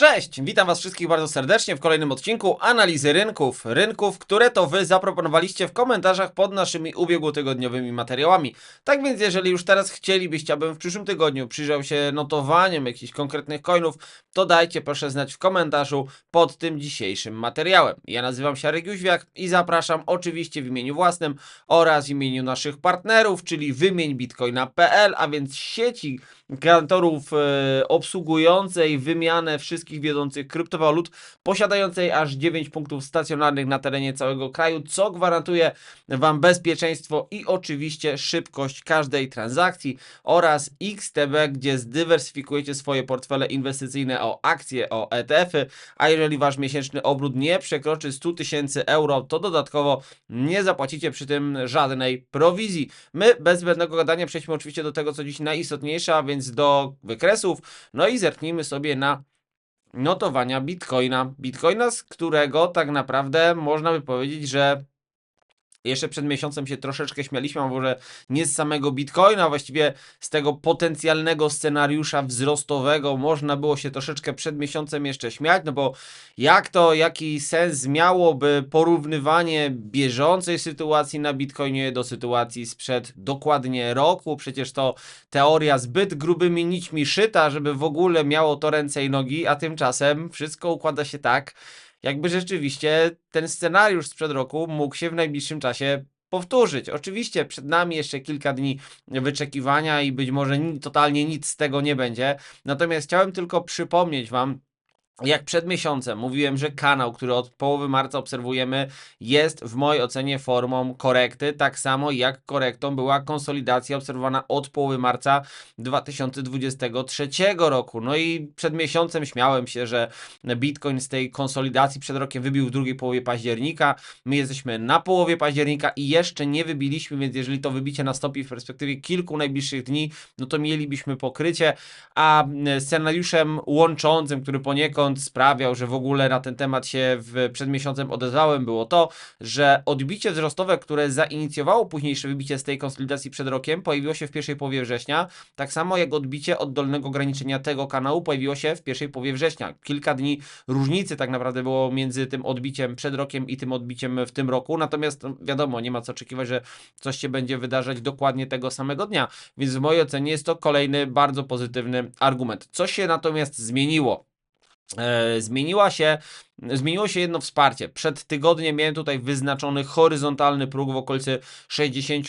Cześć, witam Was wszystkich bardzo serdecznie w kolejnym odcinku analizy rynków. Rynków, które to Wy zaproponowaliście w komentarzach pod naszymi ubiegłotygodniowymi materiałami. Tak więc, jeżeli już teraz chcielibyście, abym w przyszłym tygodniu przyjrzał się notowaniom jakichś konkretnych coinów, to dajcie proszę znać w komentarzu pod tym dzisiejszym materiałem. Ja nazywam się Arek Jóźwiak i zapraszam oczywiście w imieniu własnym oraz w imieniu naszych partnerów, czyli wymienbitcoina.pl, a więc sieci kantorów e, obsługującej wymianę wszystkich wiodących kryptowalut, posiadającej aż 9 punktów stacjonarnych na terenie całego kraju, co gwarantuje Wam bezpieczeństwo i oczywiście szybkość każdej transakcji oraz XTB, gdzie zdywersyfikujecie swoje portfele inwestycyjne o akcje, o ETF-y, a jeżeli Wasz miesięczny obrót nie przekroczy 100 tysięcy euro, to dodatkowo nie zapłacicie przy tym żadnej prowizji. My bez zbędnego gadania przejdźmy oczywiście do tego, co dziś najistotniejsze, a więc do wykresów, no i zerknijmy sobie na notowania Bitcoina. Bitcoina, z którego tak naprawdę można by powiedzieć, że jeszcze przed miesiącem się troszeczkę śmialiśmy, a może nie z samego Bitcoina, właściwie z tego potencjalnego scenariusza wzrostowego można było się troszeczkę przed miesiącem jeszcze śmiać, no bo jak to, jaki sens miałoby porównywanie bieżącej sytuacji na Bitcoinie do sytuacji sprzed dokładnie roku? Przecież to teoria zbyt grubymi nićmi szyta, żeby w ogóle miało to ręce i nogi, a tymczasem wszystko układa się tak, jakby rzeczywiście ten scenariusz sprzed roku mógł się w najbliższym czasie powtórzyć. Oczywiście przed nami jeszcze kilka dni wyczekiwania i być może ni- totalnie nic z tego nie będzie. Natomiast chciałem tylko przypomnieć Wam, jak przed miesiącem mówiłem, że kanał, który od połowy marca obserwujemy, jest w mojej ocenie formą korekty, tak samo jak korektą była konsolidacja obserwowana od połowy marca 2023 roku. No i przed miesiącem śmiałem się, że Bitcoin z tej konsolidacji przed rokiem wybił w drugiej połowie października. My jesteśmy na połowie października i jeszcze nie wybiliśmy, więc jeżeli to wybicie nastąpi w perspektywie kilku najbliższych dni, no to mielibyśmy pokrycie, a scenariuszem łączącym, który poniekąd sprawiał, że w ogóle na ten temat się w, przed miesiącem odezwałem, było to, że odbicie wzrostowe, które zainicjowało późniejsze wybicie z tej konsolidacji przed rokiem, pojawiło się w pierwszej połowie września, tak samo jak odbicie od dolnego ograniczenia tego kanału pojawiło się w pierwszej połowie września. Kilka dni różnicy tak naprawdę było między tym odbiciem przed rokiem i tym odbiciem w tym roku, natomiast no, wiadomo, nie ma co oczekiwać, że coś się będzie wydarzać dokładnie tego samego dnia, więc w mojej ocenie jest to kolejny bardzo pozytywny argument. Co się natomiast zmieniło? E, zmieniła się, zmieniło się jedno wsparcie. Przed tygodniem miałem tutaj wyznaczony horyzontalny próg w okolicy 60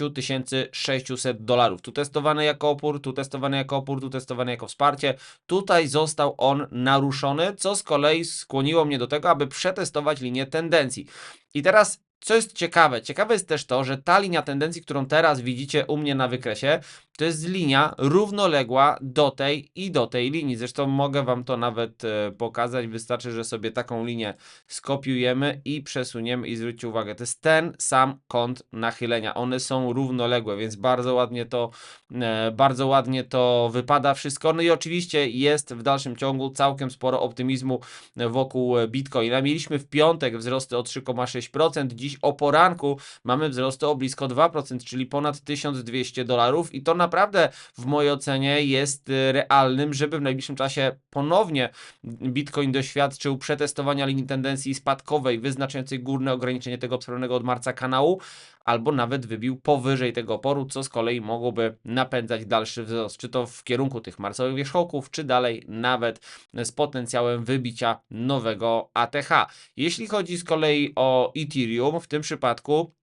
600 dolarów. Tu testowany jako opór, tu testowany jako opór, tu testowany jako wsparcie. Tutaj został on naruszony, co z kolei skłoniło mnie do tego, aby przetestować linię tendencji. I teraz co jest ciekawe? Ciekawe jest też to, że ta linia tendencji, którą teraz widzicie u mnie na wykresie, to jest linia równoległa do tej i do tej linii. Zresztą mogę Wam to nawet e, pokazać. Wystarczy, że sobie taką linię skopiujemy i przesuniemy. I zwróćcie uwagę, to jest ten sam kąt nachylenia. One są równoległe, więc bardzo ładnie to, e, bardzo ładnie to wypada wszystko. No i oczywiście jest w dalszym ciągu całkiem sporo optymizmu wokół Bitcoina. Mieliśmy w piątek wzrosty o 3,6%. Dziś o poranku mamy wzrosty o blisko 2%, czyli ponad 1200 dolarów. I to naprawdę w mojej ocenie jest y, realnym, żeby w najbliższym czasie ponownie Bitcoin doświadczył przetestowania linii tendencji spadkowej, wyznaczającej górne ograniczenie tego obserwowanego od marca kanału, albo nawet wybił powyżej tego oporu, co z kolei mogłoby napędzać dalszy wzrost, czy to w kierunku tych marcowych wierzchołków, czy dalej nawet z potencjałem wybicia nowego ATH. Jeśli chodzi z kolei o Ethereum, w tym przypadku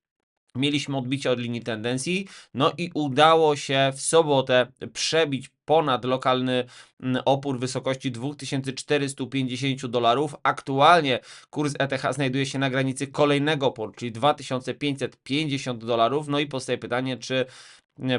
Mieliśmy odbicie od linii tendencji, no i udało się w sobotę przebić ponad lokalny mm, opór wysokości 2450 dolarów. Aktualnie kurs ETH znajduje się na granicy kolejnego oporu, czyli 2550 dolarów. No i powstaje pytanie, czy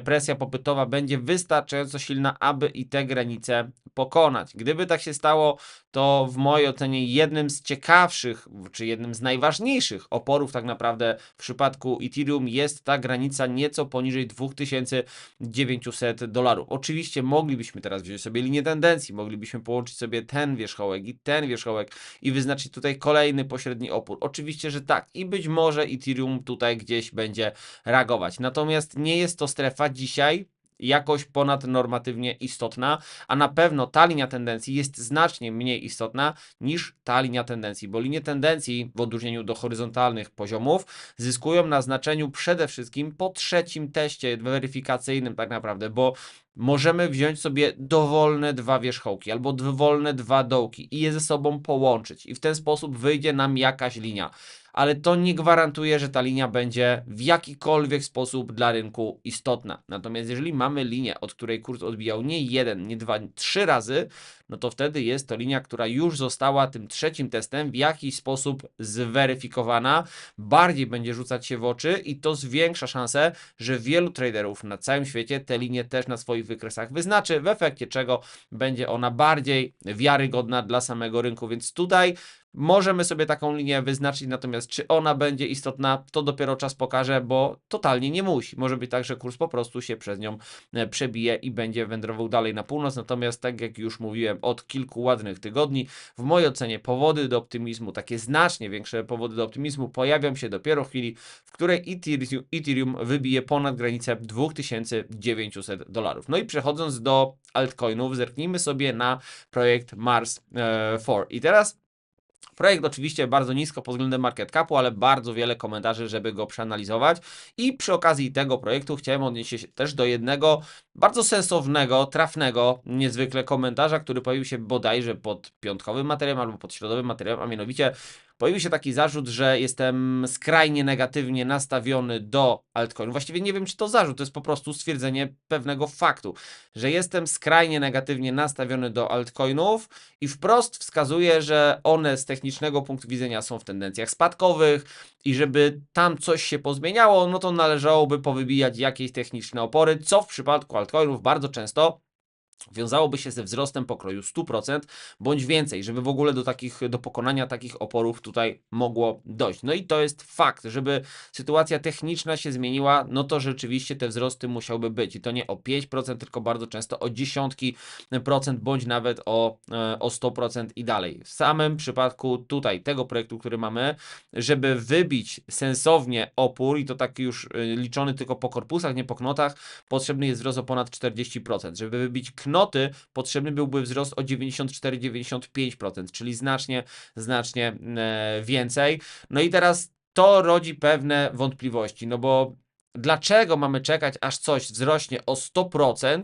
presja popytowa będzie wystarczająco silna, aby i te granice pokonać. Gdyby tak się stało, to w mojej ocenie jednym z ciekawszych, czy jednym z najważniejszych oporów tak naprawdę w przypadku Ethereum jest ta granica nieco poniżej 2900 dolarów. Oczywiście moglibyśmy teraz wziąć sobie linię tendencji, moglibyśmy połączyć sobie ten wierzchołek i ten wierzchołek i wyznaczyć tutaj kolejny pośredni opór. Oczywiście, że tak i być może Ethereum tutaj gdzieś będzie reagować. Natomiast nie jest to strefa dzisiaj jakoś ponadnormatywnie istotna, a na pewno ta linia tendencji jest znacznie mniej istotna niż ta linia tendencji, bo linie tendencji w odróżnieniu do horyzontalnych poziomów zyskują na znaczeniu przede wszystkim po trzecim teście weryfikacyjnym tak naprawdę, bo możemy wziąć sobie dowolne dwa wierzchołki albo dowolne dwa dołki i je ze sobą połączyć i w ten sposób wyjdzie nam jakaś linia. Ale to nie gwarantuje, że ta linia będzie w jakikolwiek sposób dla rynku istotna. Natomiast jeżeli mamy linię, od której kurs odbijał nie jeden, nie dwa, trzy razy, no to wtedy jest to linia, która już została tym trzecim testem w jakiś sposób zweryfikowana, bardziej będzie rzucać się w oczy i to zwiększa szansę, że wielu traderów na całym świecie te linie też na swoich wykresach wyznaczy, w efekcie czego będzie ona bardziej wiarygodna dla samego rynku. Więc tutaj Możemy sobie taką linię wyznaczyć, natomiast czy ona będzie istotna, to dopiero czas pokaże, bo totalnie nie musi. Może być tak, że kurs po prostu się przez nią e, przebije i będzie wędrował dalej na północ. Natomiast, tak jak już mówiłem, od kilku ładnych tygodni, w mojej ocenie powody do optymizmu, takie znacznie większe powody do optymizmu, pojawią się dopiero w chwili, w której Ethereum, wybije ponad granicę 2900 dolarów. No i przechodząc do altcoinów, zerknijmy sobie na projekt Mars e, 4. I teraz Projekt oczywiście bardzo nisko pod względem market capu, ale bardzo wiele komentarzy, żeby go przeanalizować. I przy okazji tego projektu chciałem odnieść się też do jednego bardzo sensownego, trafnego, niezwykle komentarza, który pojawił się bodajże pod piątkowym materiałem albo pod środowym materiałem, a mianowicie pojawił się taki zarzut, że jestem skrajnie negatywnie nastawiony do altcoinu. Właściwie nie wiem, czy to zarzut, to jest po prostu stwierdzenie pewnego faktu, że jestem skrajnie negatywnie nastawiony do altcoinów i wprost wskazuje, że one z technicznego punktu widzenia są w tendencjach spadkowych i żeby tam coś się pozmieniało, no to należałoby powybijać jakieś techniczne opory, co w przypadku altcoinów bardzo często wiązałoby się ze wzrostem pokroju 100% bądź więcej, żeby w ogóle do takich, do pokonania takich oporów tutaj mogło dojść. No i to jest fakt, żeby sytuacja techniczna się zmieniła, no to rzeczywiście te wzrosty musiałyby być i to nie o 5%, tylko bardzo często o dziesiątki procent, bądź nawet o, e, o 100% i dalej. W samym przypadku tutaj tego projektu, który mamy, żeby wybić sensownie opór i to taki już e, liczony tylko po korpusach, nie po knotach, potrzebny jest wzrost o ponad 40%. Żeby wybić knoty, potrzebny byłby wzrost o 94-95%, czyli znacznie, znacznie e, więcej. No i teraz to rodzi pewne wątpliwości, no bo dlaczego mamy czekać, aż coś wzrośnie o 100%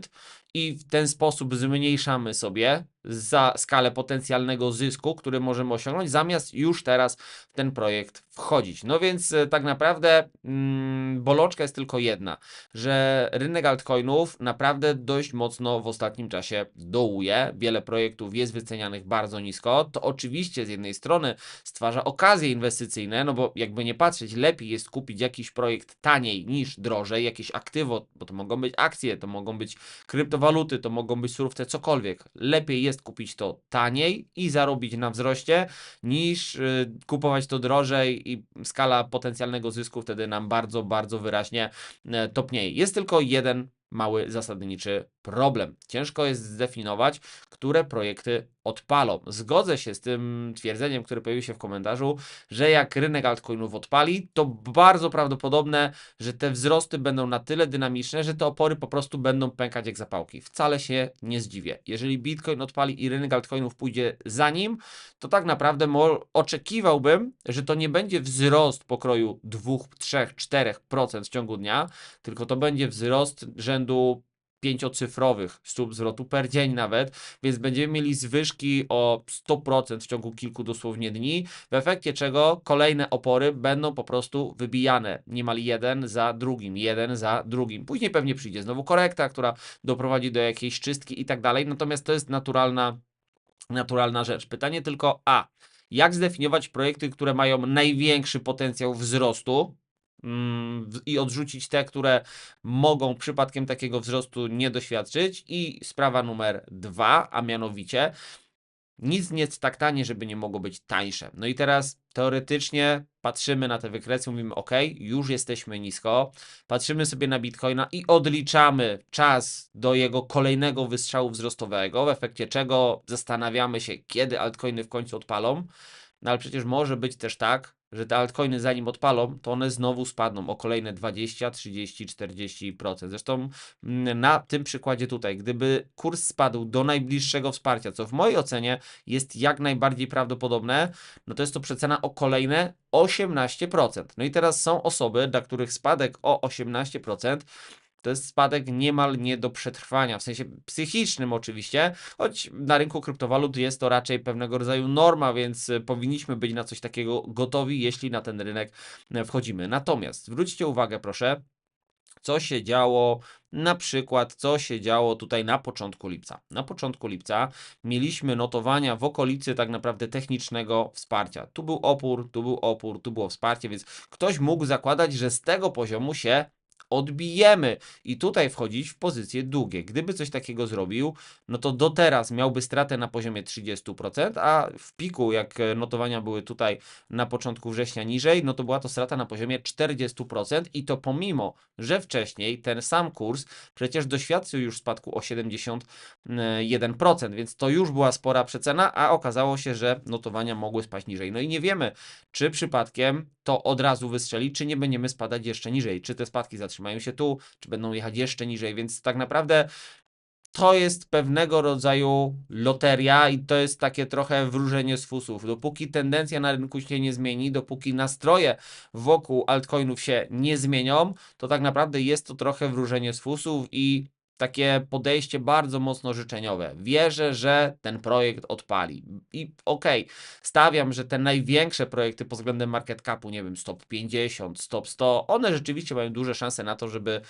i w ten sposób zmniejszamy sobie za skalę potencjalnego zysku, który możemy osiągnąć, zamiast już teraz w ten projekt wchodzić. No więc e, tak naprawdę mm, boloczka jest tylko jedna, że rynek altcoinów naprawdę dość mocno w ostatnim czasie dołuje. Wiele projektów jest wycenianych bardzo nisko. To oczywiście z jednej strony stwarza okazje inwestycyjne, no bo jakby nie patrzeć, lepiej jest kupić jakiś projekt taniej niż drożej, jakieś aktywo, bo to mogą być akcje, to mogą być kryptowaluty, to mogą być surowce, cokolwiek. Lepiej jest kupić to taniej i zarobić na wzroście, niż y, kupować to drożej i skala potencjalnego zysku wtedy nam bardzo, bardzo wyraźnie e, topnieje. Jest tylko jeden mały zasadniczy problem. Ciężko jest zdefiniować, które projekty odpalą. Zgodzę się z tym twierdzeniem, które pojawiło się w komentarzu, że jak rynek altcoinów odpali, to bardzo prawdopodobne, że te wzrosty będą na tyle dynamiczne, że te opory po prostu będą pękać jak zapałki. Wcale się nie zdziwię. Jeżeli Bitcoin odpali i rynek altcoinów pójdzie za nim, to tak naprawdę oczekiwałbym, że to nie będzie wzrost pokroju 2, 3, 4% w ciągu dnia, tylko to będzie wzrost rzędu pięciocyfrowych stóp zwrotu per dzień nawet, więc będziemy mieli zwyżki o 100% w ciągu kilku dosłownie dni, w efekcie czego kolejne opory będą po prostu wybijane niemal jeden za drugim, jeden za drugim. Później pewnie przyjdzie znowu korekta, która doprowadzi do jakiejś czystki i tak dalej, natomiast to jest naturalna, naturalna rzecz. Pytanie tylko A. Jak zdefiniować projekty, które mają największy potencjał wzrostu, i odrzucić te, które mogą przypadkiem takiego wzrostu nie doświadczyć. I sprawa numer dwa, a mianowicie nic nie jest tak tanie, żeby nie mogło być tańsze. No i teraz teoretycznie patrzymy na te wykresy, mówimy ok, już jesteśmy nisko, patrzymy sobie na Bitcoina i odliczamy czas do jego kolejnego wystrzału wzrostowego, w efekcie czego zastanawiamy się, kiedy altcoiny w końcu odpalą. No ale przecież może być też tak, że te altcoiny zanim odpalą, to one znowu spadną o kolejne 20, 30, 40%. Zresztą mm, na tym przykładzie tutaj, gdyby kurs spadł do najbliższego wsparcia, co w mojej ocenie jest jak najbardziej prawdopodobne, no to jest to przecena o kolejne 18%. No i teraz są osoby, dla których spadek o 18% to jest spadek niemal nie do przetrwania, w sensie psychicznym oczywiście, choć na rynku kryptowalut jest to raczej pewnego rodzaju norma, więc y, powinniśmy być na coś takiego gotowi, jeśli na ten rynek e, wchodzimy. Natomiast zwróćcie uwagę proszę, co się działo, na przykład co się działo tutaj na początku lipca. Na początku lipca mieliśmy notowania w okolicy tak naprawdę technicznego wsparcia. Tu był opór, tu był opór, tu było wsparcie, więc ktoś mógł zakładać, że z tego poziomu się odbijemy i tutaj wchodzić w pozycje długie. Gdyby coś takiego zrobił, no to do teraz miałby stratę na poziomie 30%, a w piku, jak e, notowania były tutaj na początku września niżej, no to była to strata na poziomie 40% i to pomimo, że wcześniej ten sam kurs przecież doświadczył już spadku o 71%, więc to już była spora przecena, a okazało się, że notowania mogły spaść niżej. No i nie wiemy, czy przypadkiem to od razu wystrzeli, czy nie będziemy spadać jeszcze niżej, czy te spadki zatrzymają się tu, czy będą jechać jeszcze niżej, więc tak naprawdę to jest pewnego rodzaju loteria i to jest takie trochę wróżenie z fusów. Dopóki tendencja na rynku się nie zmieni, dopóki nastroje wokół altcoinów się nie zmienią, to tak naprawdę jest to trochę wróżenie z fusów i takie podejście bardzo mocno życzeniowe. Wierzę, że ten projekt odpali. I okej, stawiam, że te największe projekty pod względem market capu, nie wiem, stop 50, stop 100, one rzeczywiście mają duże szanse na to, żeby,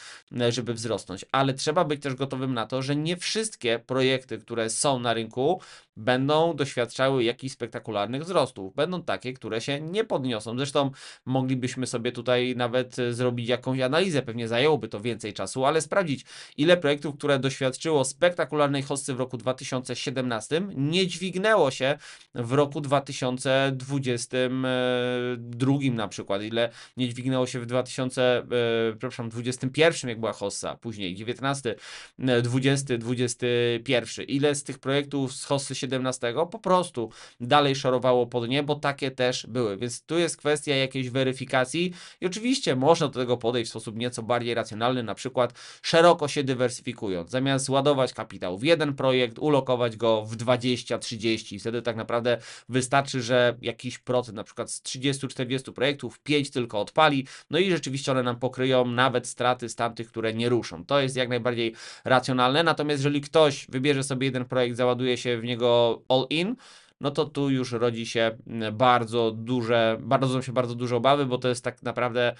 żeby wzrosnąć, ale trzeba być też gotowym na to, że nie wszystkie projekty, które są na rynku, będą doświadczały jakichś spektakularnych wzrostów. Będą takie, które się nie podniosą. Zresztą moglibyśmy sobie tutaj nawet e, zrobić jakąś analizę, pewnie zajęłoby to więcej czasu, ale sprawdzić, ile projektów, które doświadczyło spektakularnej hossy w roku 2017, nie dźwignęło się w roku 2022 na przykład, ile nie dźwignęło się w 2000, e, przepraszam, 21, jak była hossa, później 19, e, 20, 21. Ile z tych projektów z hossy 17 po prostu dalej szorowało pod nie, bo takie też były. Więc tu jest kwestia jakiejś weryfikacji i oczywiście można do tego podejść w sposób nieco bardziej racjonalny, na przykład szeroko się dywersyfikując. Zamiast ładować kapitał w jeden projekt, ulokować go w 20, 30. Wtedy tak naprawdę wystarczy, że jakiś procent, na przykład z 30-40 projektów, 5 tylko odpali, no i rzeczywiście one nam pokryją nawet straty z tamtych, które nie ruszą. To jest jak najbardziej racjonalne. Natomiast jeżeli ktoś wybierze sobie jeden projekt, załaduje się w niego all in, no to tu już rodzi się mm, bardzo duże, rodzą się bardzo duże obawy, bo to jest tak naprawdę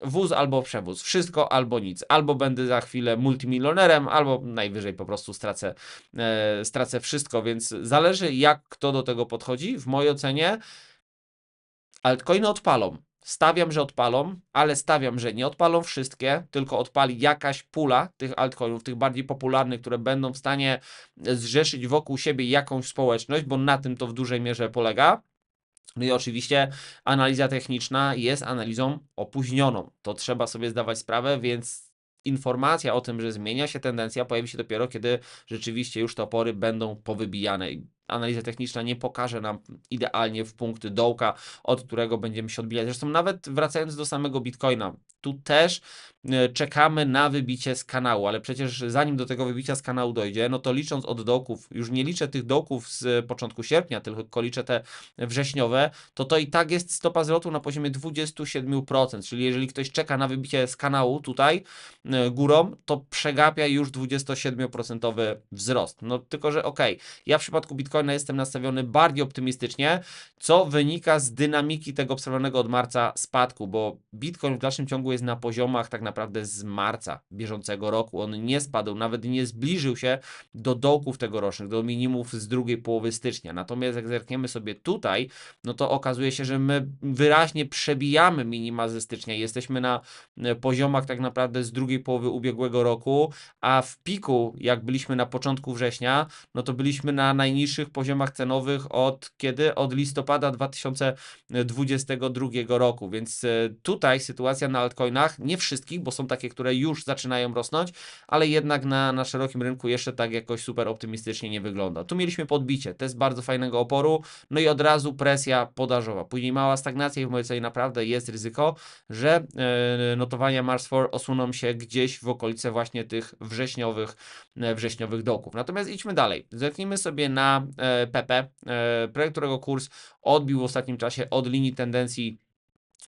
wóz albo przewóz, wszystko albo nic. Albo będę za chwilę multimilionerem, albo najwyżej po prostu stracę, e, stracę wszystko, więc zależy jak kto do tego podchodzi. W mojej ocenie altcoiny odpalą. Stawiam, że odpalą, ale stawiam, że nie odpalą wszystkie, tylko odpali jakaś pula tych altcoinów, tych bardziej popularnych, które będą w stanie zrzeszyć wokół siebie jakąś społeczność, bo na tym to w dużej mierze polega. No i oczywiście analiza techniczna jest analizą opóźnioną. To trzeba sobie zdawać sprawę, więc informacja o tym, że zmienia się tendencja, pojawi się dopiero, kiedy rzeczywiście już te opory będą powybijane. Analiza techniczna nie pokaże nam idealnie w punkty dołka, od którego będziemy się odbijać. Zresztą nawet wracając do samego Bitcoina, tu też e, czekamy na wybicie z kanału, ale przecież zanim do tego wybicia z kanału dojdzie, no to licząc od dołków, już nie liczę tych dołków z początku sierpnia, tylko liczę te wrześniowe, to to i tak jest stopa zwrotu na poziomie 27%, czyli jeżeli ktoś czeka na wybicie z kanału tutaj e, górą, to przegapia już 27% wzrost. No tylko, że okej, ja w przypadku Bitcoina Bitcoina jestem nastawiony bardziej optymistycznie, co wynika z dynamiki tego obserwowanego od marca spadku, bo Bitcoin w dalszym ciągu jest na poziomach tak naprawdę z marca bieżącego roku. On nie spadł, nawet nie zbliżył się do dołków tegorocznych, do minimów z drugiej połowy stycznia. Natomiast jak zerkniemy sobie tutaj, no to okazuje się, że my wyraźnie przebijamy minima ze stycznia. Jesteśmy na e, poziomach tak naprawdę z drugiej połowy ubiegłego roku, a w piku, jak byliśmy na początku września, no to byliśmy na najniższych poziomach cenowych od kiedy? Od listopada 2022 roku, więc e, tutaj sytuacja na altcoinach, nie wszystkich, bo są takie, które już zaczynają rosnąć, ale jednak na, na szerokim rynku jeszcze tak jakoś super optymistycznie nie wygląda. Tu mieliśmy podbicie, test bardzo fajnego oporu, no i od razu presja podażowa. Później mała stagnacja i w mojej ocenie naprawdę jest ryzyko, że e, notowania Mars 4 osuną się gdzieś w okolice właśnie tych wrześniowych, e, wrześniowych dołków. Natomiast idźmy dalej. Zerknijmy sobie na e, PP, e, projekt, którego kurs odbił w ostatnim czasie od linii tendencji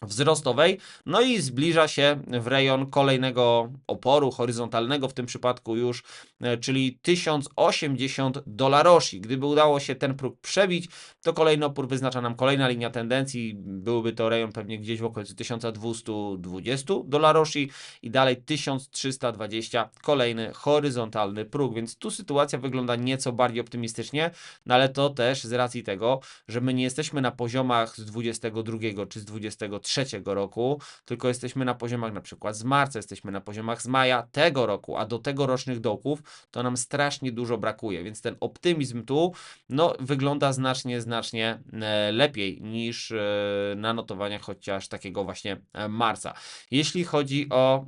wzrostowej, no i zbliża się w rejon kolejnego oporu horyzontalnego, w tym przypadku już, e, czyli 1080 dolarosi. Gdyby udało się ten próg przebić, to kolejny opór wyznacza nam kolejna linia tendencji, byłby to rejon pewnie gdzieś w okolicy 1220 dolarosi i dalej 1320, kolejny horyzontalny próg, więc tu sytuacja wygląda nieco bardziej optymistycznie, no ale to też z racji tego, że my nie jesteśmy na poziomach z 22 czy z 23 roku, tylko jesteśmy na poziomach na przykład z marca, jesteśmy na poziomach z maja tego roku, a do tegorocznych dołków to nam strasznie dużo brakuje, więc ten optymizm tu no, wygląda znacznie, znacznie e, lepiej niż e, na notowaniach chociaż takiego właśnie e, marca. Jeśli chodzi o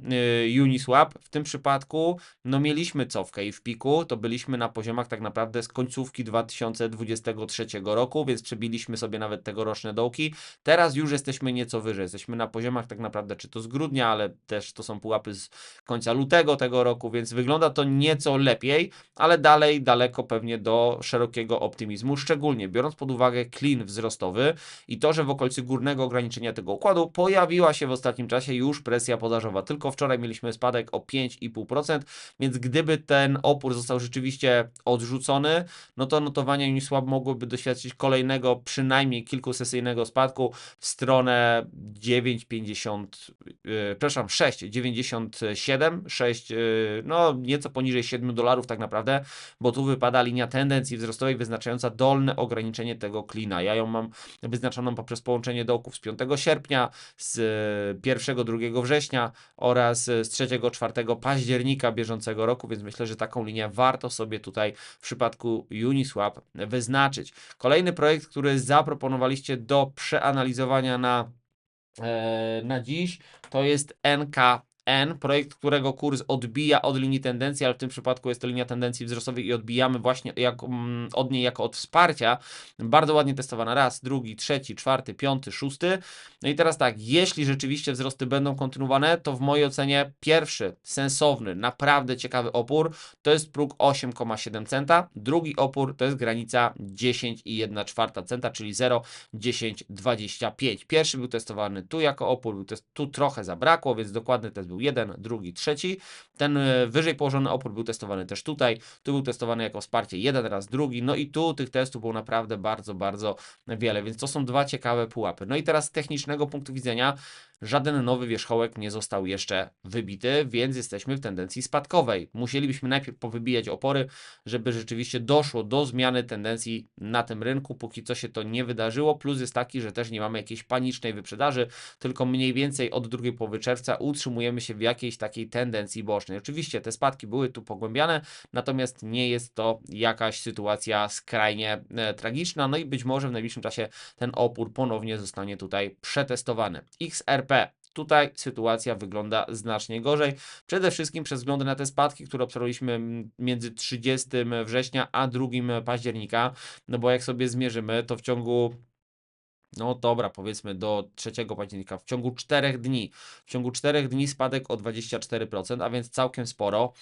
Uniswap, w tym przypadku no mieliśmy cofkę i w piku to byliśmy na poziomach tak naprawdę z końcówki 2023 roku, więc przebiliśmy sobie nawet tegoroczne dołki. Teraz już jesteśmy nieco wyżej, jesteśmy na poziomach tak naprawdę czy to z grudnia, ale też to są pułapy z końca lutego tego roku, więc wygląda to nieco lepiej, ale dalej daleko pewnie do szerokiego optymizmu, szczególnie biorąc pod uwagę clean wzrostowy i to, że w okolicy górnego ograniczenia tego układu pojawiła się w ostatnim czasie już presja podażowa. Tylko wczoraj mieliśmy spadek o 5,5%, więc gdyby ten opór został rzeczywiście odrzucony, no to notowania Uniswap mogłyby doświadczyć kolejnego przynajmniej kilkusesyjnego spadku w stronę 9,50, yy, przepraszam, 6,97, 6, yy, no nieco poniżej 7 dolarów tak naprawdę, bo tu wypada linia tendencji wzrostowej wyznaczająca dolne ograniczenie tego klina. Ja ją mam wyznaczoną poprzez połączenie dołków z 5 sierpnia, z 1-2 września oraz z 3-4 października bieżącego roku, więc myślę, że taką linię warto sobie tutaj w przypadku Uniswap wyznaczyć. Kolejny projekt, który zaproponowaliście do przeanalizowania na, e, na dziś, to jest NKN, projekt, którego kurs odbija od linii tendencji, ale w tym przypadku jest to linia tendencji wzrostowej i odbijamy właśnie jak, mm, od niej jako od wsparcia. Bardzo ładnie testowana raz, drugi, trzeci, czwarty, piąty, szósty. No i teraz tak, jeśli rzeczywiście wzrosty będą kontynuowane, to w mojej ocenie pierwszy, sensowny, naprawdę ciekawy opór to jest próg 8,7 centa, drugi opór to jest granica 10,1 centa, czyli 0,1025. Pierwszy był testowany tu jako opór, był test, tu trochę zabrakło, więc dokładny test był jeden, drugi, trzeci. Ten e, wyżej położony opór był testowany też tutaj, tu był testowany jako wsparcie jeden raz, drugi, no i tu tych testów było naprawdę bardzo, bardzo wiele, więc to są dwa ciekawe pułapy. No i teraz z technicznego punktu widzenia żaden nowy wierzchołek nie został jeszcze wybity, więc jesteśmy w tendencji spadkowej. Musielibyśmy najpierw powybijać opory, żeby rzeczywiście doszło do zmiany tendencji na tym rynku. Póki co się to nie wydarzyło. Plus jest taki, że też nie mamy jakiejś panicznej wyprzedaży, tylko mniej więcej od drugiej połowy czerwca utrzymujemy się w jakiejś takiej tendencji bocznej. Oczywiście te spadki były tu pogłębiane, natomiast nie jest to jakaś sytuacja skrajnie e, tragiczna. No i być może w najbliższym czasie ten opór ponownie zostanie tutaj przetestowany. XRP. Tutaj sytuacja wygląda znacznie gorzej. Przede wszystkim przez względy na te spadki, które obserwowaliśmy między 30 września a 2 października. No bo jak sobie zmierzymy, to w ciągu no dobra, powiedzmy do 3 października, w ciągu 4 dni, w ciągu 4 dni spadek o 24%, a więc całkiem sporo.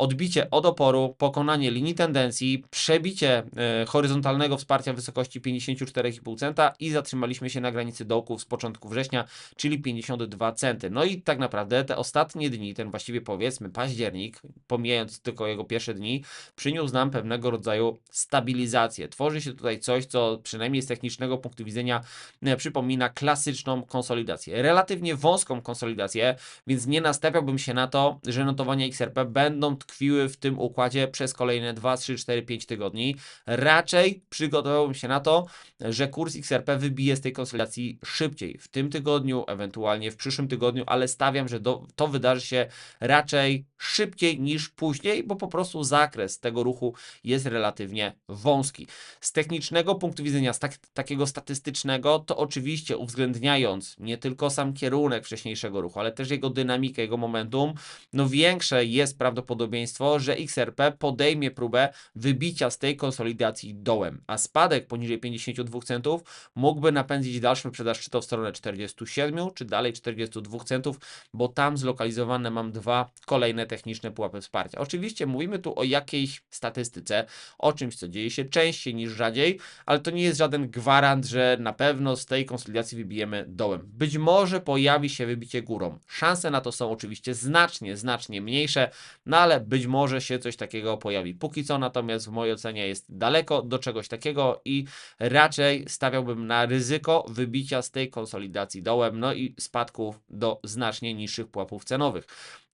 Odbicie od oporu, pokonanie linii tendencji, przebicie e, horyzontalnego wsparcia w wysokości 54,5 centa i zatrzymaliśmy się na granicy dołków z początku września, czyli 52 centy. No i tak naprawdę te ostatnie dni, ten właściwie powiedzmy październik, pomijając tylko jego pierwsze dni, przyniósł nam pewnego rodzaju stabilizację. Tworzy się tutaj coś, co przynajmniej z technicznego punktu widzenia e, przypomina klasyczną konsolidację. Relatywnie wąską konsolidację, więc nie nastawiałbym się na to, że notowania XRP będą tkwiły w tym układzie przez kolejne 2, 3, 4, 5 tygodni. Raczej przygotowałbym się na to, że kurs XRP wybije z tej konsolidacji szybciej. W tym tygodniu, ewentualnie w przyszłym tygodniu, ale stawiam, że do, to wydarzy się raczej szybciej niż później, bo po prostu zakres tego ruchu jest relatywnie wąski. Z technicznego punktu widzenia, z tak, takiego statystycznego, to oczywiście uwzględniając nie tylko sam kierunek wcześniejszego ruchu, ale też jego dynamikę, jego momentum, no większe jest prawdopodobieństwo, że XRP podejmie próbę wybicia z tej konsolidacji dołem, a spadek poniżej 52 centów mógłby napędzić dalszą sprzedaż czy to w stronę 47 czy dalej 42 centów, bo tam zlokalizowane mam dwa kolejne techniczne pułapy wsparcia. Oczywiście mówimy tu o jakiejś statystyce, o czymś, co dzieje się częściej niż rzadziej, ale to nie jest żaden gwarant, że na pewno z tej konsolidacji wybijemy dołem. Być może pojawi się wybicie górą. Szanse na to są oczywiście znacznie, znacznie mniejsze, no ale być może się coś takiego pojawi. Póki co natomiast w mojej ocenie jest daleko do czegoś takiego i raczej stawiałbym na ryzyko wybicia z tej konsolidacji dołem, no i spadków do znacznie niższych pułapów cenowych.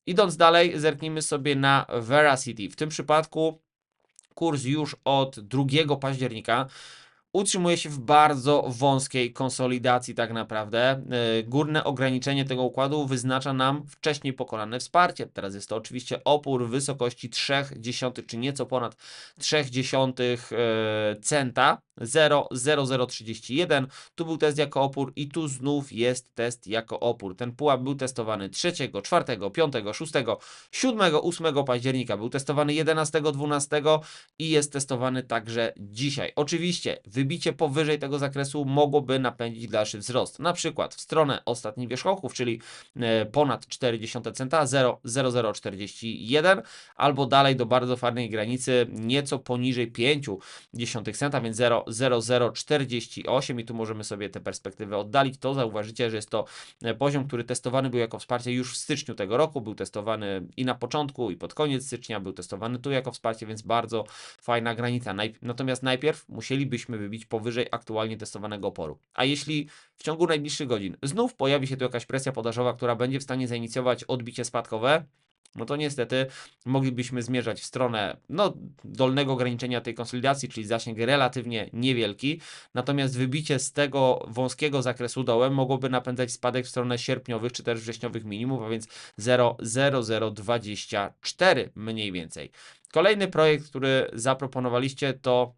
Idąc dalej, zerknijmy sobie na Veracity. W tym przypadku kurs już od 2 października utrzymuje się w bardzo wąskiej konsolidacji tak naprawdę. Yy, Górne ograniczenie tego układu wyznacza nam wcześniej pokonane wsparcie. Teraz jest to oczywiście opór wysokości 0,3 czy nieco ponad 0,3 yy, centa. 0,0031. Tu był test jako opór i tu znów jest test jako opór. Ten pułap był testowany 3, 4, 5, 6, 7, 8 października. Był testowany 11, 12 i jest testowany także dzisiaj. Oczywiście wybicie powyżej tego zakresu mogłoby napędzić dalszy wzrost. Na przykład w stronę ostatnich wierzchołków, czyli e, ponad 0,4 centa, 0,0041 albo dalej do bardzo fajnej granicy nieco poniżej 0,5 centa, więc 0,0048 i tu możemy sobie tę perspektywę oddalić. To zauważycie, że jest to e, poziom, który testowany był jako wsparcie już w styczniu tego roku, był testowany i na początku i pod koniec stycznia, był testowany tu jako wsparcie, więc bardzo fajna granica. Natomiast najpierw musielibyśmy wybić powyżej aktualnie testowanego oporu. A jeśli w ciągu najbliższych godzin znów pojawi się tu jakaś presja podażowa, która będzie w stanie zainicjować odbicie spadkowe, no to niestety moglibyśmy zmierzać w stronę no, dolnego ograniczenia tej konsolidacji, czyli zasięg relatywnie niewielki. Natomiast wybicie z tego wąskiego zakresu dołem mogłoby napędzać spadek w stronę sierpniowych czy też wrześniowych minimów, a więc 0,0024 mniej więcej. Kolejny projekt, który zaproponowaliście to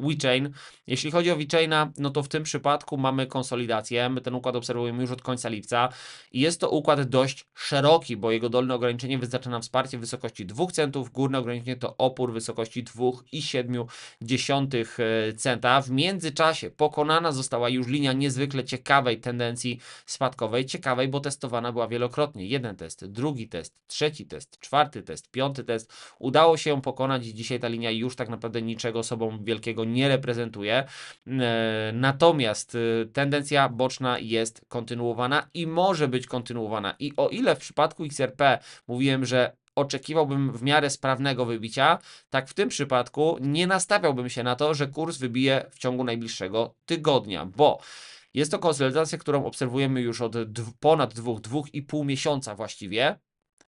WeChain. Jeśli chodzi o WeChaina, no to w tym przypadku mamy konsolidację. My ten układ obserwujemy już od końca lipca i jest to układ dość szeroki, bo jego dolne ograniczenie wyznacza nam wsparcie w wysokości 2 centów, górne ograniczenie to opór w wysokości 2,7 e, centa. W międzyczasie pokonana została już linia niezwykle ciekawej tendencji spadkowej. Ciekawej, bo testowana była wielokrotnie. Jeden test, drugi test, trzeci test, czwarty test, piąty test. Udało się ją pokonać i dzisiaj ta linia już tak naprawdę niczego sobą wielkiego nie reprezentuje. E, Natomiast e, tendencja boczna jest kontynuowana i może być kontynuowana. I o ile w przypadku XRP mówiłem, że oczekiwałbym w miarę sprawnego wybicia, tak w tym przypadku nie nastawiałbym się na to, że kurs wybije w ciągu najbliższego tygodnia, bo jest to konsolidacja, którą obserwujemy już od ponad dwóch, dwóch i pół miesiąca właściwie.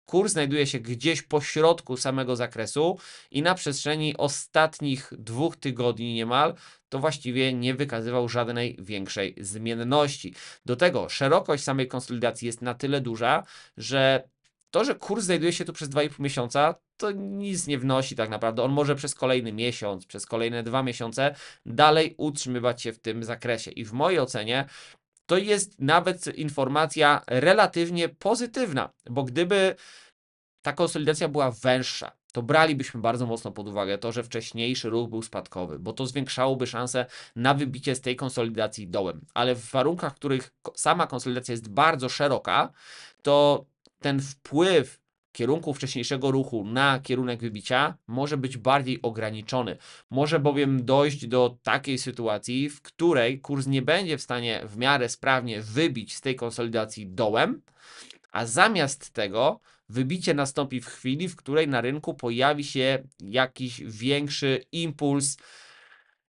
Kurs znajduje się gdzieś po środku samego zakresu i na przestrzeni ostatnich dwóch tygodni niemal to właściwie nie wykazywał żadnej większej zmienności. Do tego szerokość samej konsolidacji jest na tyle duża, że to, że kurs znajduje się tu przez 2,5 miesiąca, to nic nie wnosi tak naprawdę. On może przez kolejny miesiąc, przez kolejne dwa miesiące dalej utrzymywać się w tym zakresie. I w mojej ocenie to jest nawet informacja relatywnie pozytywna, bo gdyby ta konsolidacja była węższa, to bralibyśmy bardzo mocno pod uwagę to, że wcześniejszy ruch był spadkowy, bo to zwiększałoby szanse na wybicie z tej konsolidacji dołem. Ale w warunkach, w których sama konsolidacja jest bardzo szeroka, to ten wpływ kierunku wcześniejszego ruchu na kierunek wybicia może być bardziej ograniczony. Może bowiem dojść do takiej sytuacji, w której kurs nie będzie w stanie w miarę sprawnie wybić z tej konsolidacji dołem, a zamiast tego wybicie nastąpi w chwili, w której na rynku pojawi się jakiś większy impuls,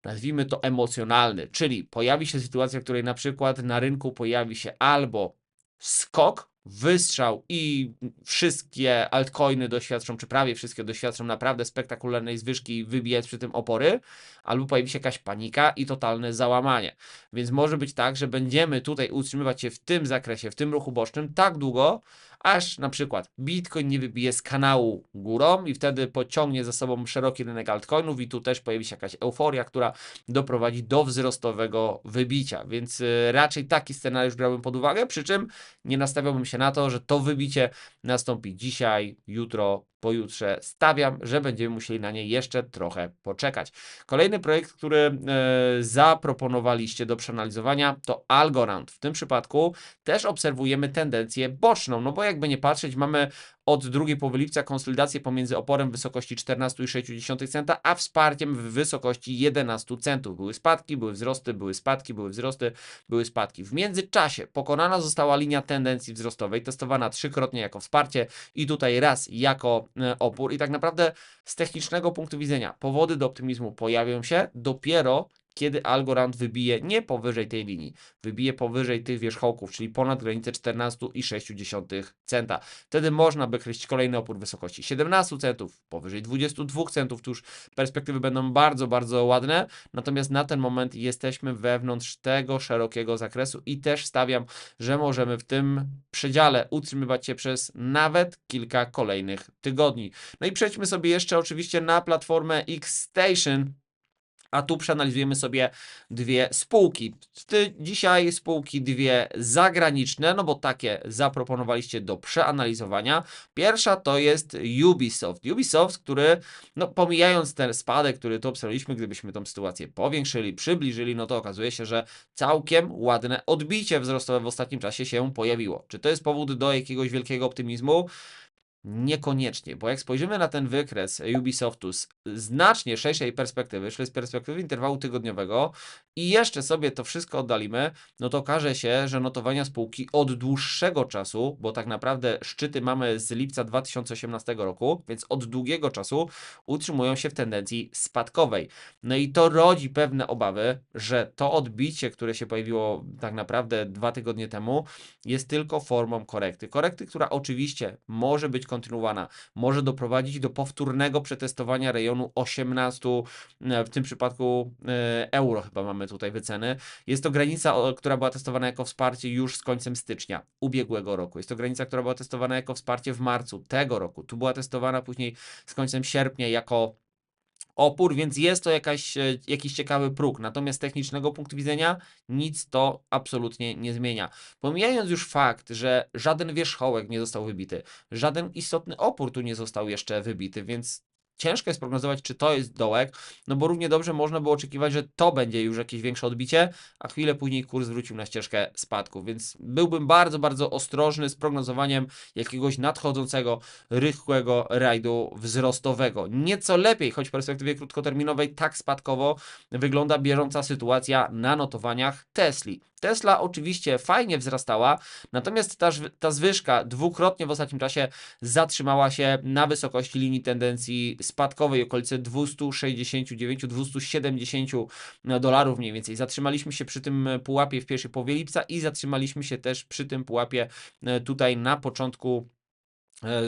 nazwijmy to emocjonalny, czyli pojawi się sytuacja, w której na przykład na rynku pojawi się albo skok, wystrzał i wszystkie altcoiny doświadczą, czy prawie wszystkie doświadczą naprawdę spektakularnej zwyżki i wybijać przy tym opory, albo pojawi się jakaś panika i totalne załamanie. Więc może być tak, że będziemy tutaj utrzymywać się w tym zakresie, w tym ruchu bocznym tak długo, aż na przykład Bitcoin nie wybije z kanału górą i wtedy pociągnie za sobą szeroki rynek altcoinów i tu też pojawi się jakaś euforia, która doprowadzi do wzrostowego wybicia. Więc y, raczej taki scenariusz brałbym pod uwagę, przy czym nie nastawiałbym się na to, że to wybicie nastąpi dzisiaj, jutro, pojutrze. Stawiam, że będziemy musieli na nie jeszcze trochę poczekać. Kolejny projekt, który e, zaproponowaliście do przeanalizowania to Algorand. W tym przypadku też obserwujemy tendencję boczną, no bo jakby nie patrzeć, mamy od drugiej połowy lipca konsolidację pomiędzy oporem w wysokości 14,6 centa, a wsparciem w wysokości 11 centów. Były spadki, były wzrosty, były spadki, były wzrosty, były spadki. W międzyczasie pokonana została linia tendencji wzrostowej, testowana trzykrotnie jako wsparcie i tutaj raz jako e, opór. I tak naprawdę z technicznego punktu widzenia powody do optymizmu pojawią się dopiero kiedy Algorand wybije nie powyżej tej linii, wybije powyżej tych wierzchołków, czyli ponad granicę 14,6 centa. Wtedy można by kreślić kolejny opór wysokości 17 centów, powyżej 22 centów, tu już perspektywy będą bardzo, bardzo ładne, natomiast na ten moment jesteśmy wewnątrz tego szerokiego zakresu i też stawiam, że możemy w tym przedziale utrzymywać się przez nawet kilka kolejnych tygodni. No i przejdźmy sobie jeszcze oczywiście na platformę X-Station, a tu przeanalizujemy sobie dwie spółki. Dzisiaj spółki dwie zagraniczne, no bo takie zaproponowaliście do przeanalizowania. Pierwsza to jest Ubisoft. Ubisoft, który, no pomijając ten spadek, który tu obserwowaliśmy, gdybyśmy tą sytuację powiększyli, przybliżyli, no to okazuje się, że całkiem ładne odbicie wzrostowe w ostatnim czasie się pojawiło. Czy to jest powód do jakiegoś wielkiego optymizmu? Niekoniecznie, bo jak spojrzymy na ten wykres Ubisoftu z znacznie szerszej perspektywy, czyli z perspektywy interwału tygodniowego i jeszcze sobie to wszystko oddalimy, no to okaże się, że notowania spółki od dłuższego czasu, bo tak naprawdę szczyty mamy z lipca 2018 roku, więc od długiego czasu utrzymują się w tendencji spadkowej. No i to rodzi pewne obawy, że to odbicie, które się pojawiło tak naprawdę dwa tygodnie temu, jest tylko formą korekty. Korekty, która oczywiście może być kontynuowana, może doprowadzić do powtórnego przetestowania rejonu 18, e, w tym przypadku e, euro chyba mamy tutaj wyceny. Jest to granica, która była testowana jako wsparcie już z końcem stycznia ubiegłego roku. Jest to granica, która była testowana jako wsparcie w marcu tego roku. Tu była testowana później z końcem sierpnia jako opór, więc jest to jakaś, e, jakiś ciekawy próg. Natomiast z technicznego punktu widzenia nic to absolutnie nie zmienia. Pomijając już fakt, że żaden wierzchołek nie został wybity, żaden istotny opór tu nie został jeszcze wybity, więc ciężko jest prognozować, czy to jest dołek, no bo równie dobrze można było oczekiwać, że to będzie już jakieś większe odbicie, a chwilę później kurs wrócił na ścieżkę spadku, więc byłbym bardzo, bardzo ostrożny z prognozowaniem jakiegoś nadchodzącego, rychłego rajdu wzrostowego. Nieco lepiej, choć w perspektywie krótkoterminowej tak spadkowo wygląda bieżąca sytuacja na notowaniach Tesli. Tesla oczywiście fajnie wzrastała, natomiast ta, ta zwyżka dwukrotnie w ostatnim czasie zatrzymała się na wysokości linii tendencji spadkowej, okolice 269-270 dolarów mniej więcej. Zatrzymaliśmy się przy tym pułapie w pierwszej połowie lipca i zatrzymaliśmy się też przy tym pułapie e, tutaj na początku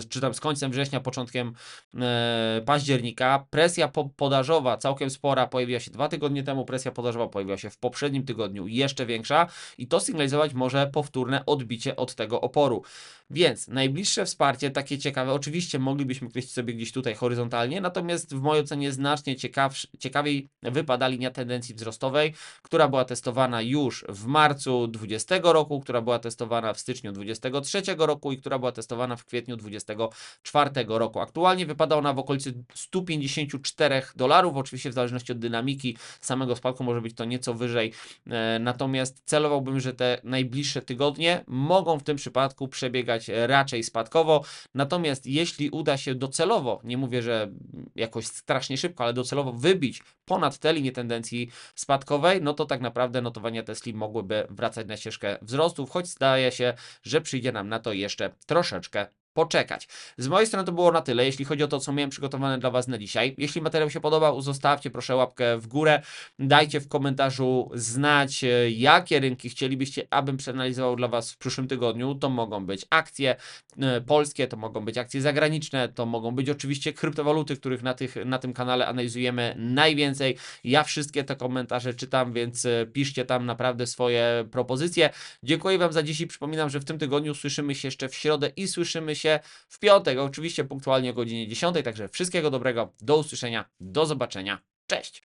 czy tam z końcem września, początkiem e, października. Presja po podażowa całkiem spora pojawiła się dwa tygodnie temu, presja podażowa pojawiła się w poprzednim tygodniu jeszcze większa i to sygnalizować może powtórne odbicie od tego oporu. Więc najbliższe wsparcie, takie ciekawe, oczywiście moglibyśmy kreślić sobie gdzieś tutaj horyzontalnie, natomiast w mojej ocenie znacznie ciekawiej wypada linia tendencji wzrostowej, która była testowana już w marcu 2020 roku, która była testowana w styczniu 2023 roku i która była testowana w kwietniu 2024 roku. Aktualnie wypada ona w okolicy 154 dolarów, oczywiście w zależności od dynamiki samego spadku może być to nieco wyżej, e, natomiast celowałbym, że te najbliższe tygodnie mogą w tym przypadku przebiegać raczej spadkowo, natomiast jeśli uda się docelowo, nie mówię, że jakoś strasznie szybko, ale docelowo wybić ponad tę linię tendencji spadkowej, no to tak naprawdę notowania Tesli mogłyby wracać na ścieżkę wzrostów, choć zdaje się, że przyjdzie nam na to jeszcze troszeczkę poczekać. Z mojej strony to było na tyle, jeśli chodzi o to, co miałem przygotowane dla Was na dzisiaj. Jeśli materiał się podobał, zostawcie proszę łapkę w górę, dajcie w komentarzu znać, e, jakie rynki chcielibyście, abym przeanalizował dla Was w przyszłym tygodniu. To mogą być akcje e, polskie, to mogą być akcje zagraniczne, to mogą być oczywiście kryptowaluty, których na, tych, na tym kanale analizujemy najwięcej. Ja wszystkie te komentarze czytam, więc e, piszcie tam naprawdę swoje propozycje. Dziękuję Wam za dziś i przypominam, że w tym tygodniu słyszymy się jeszcze w środę i słyszymy się w piątek, oczywiście punktualnie o godzinie 10. Także wszystkiego dobrego, do usłyszenia, do zobaczenia. Cześć!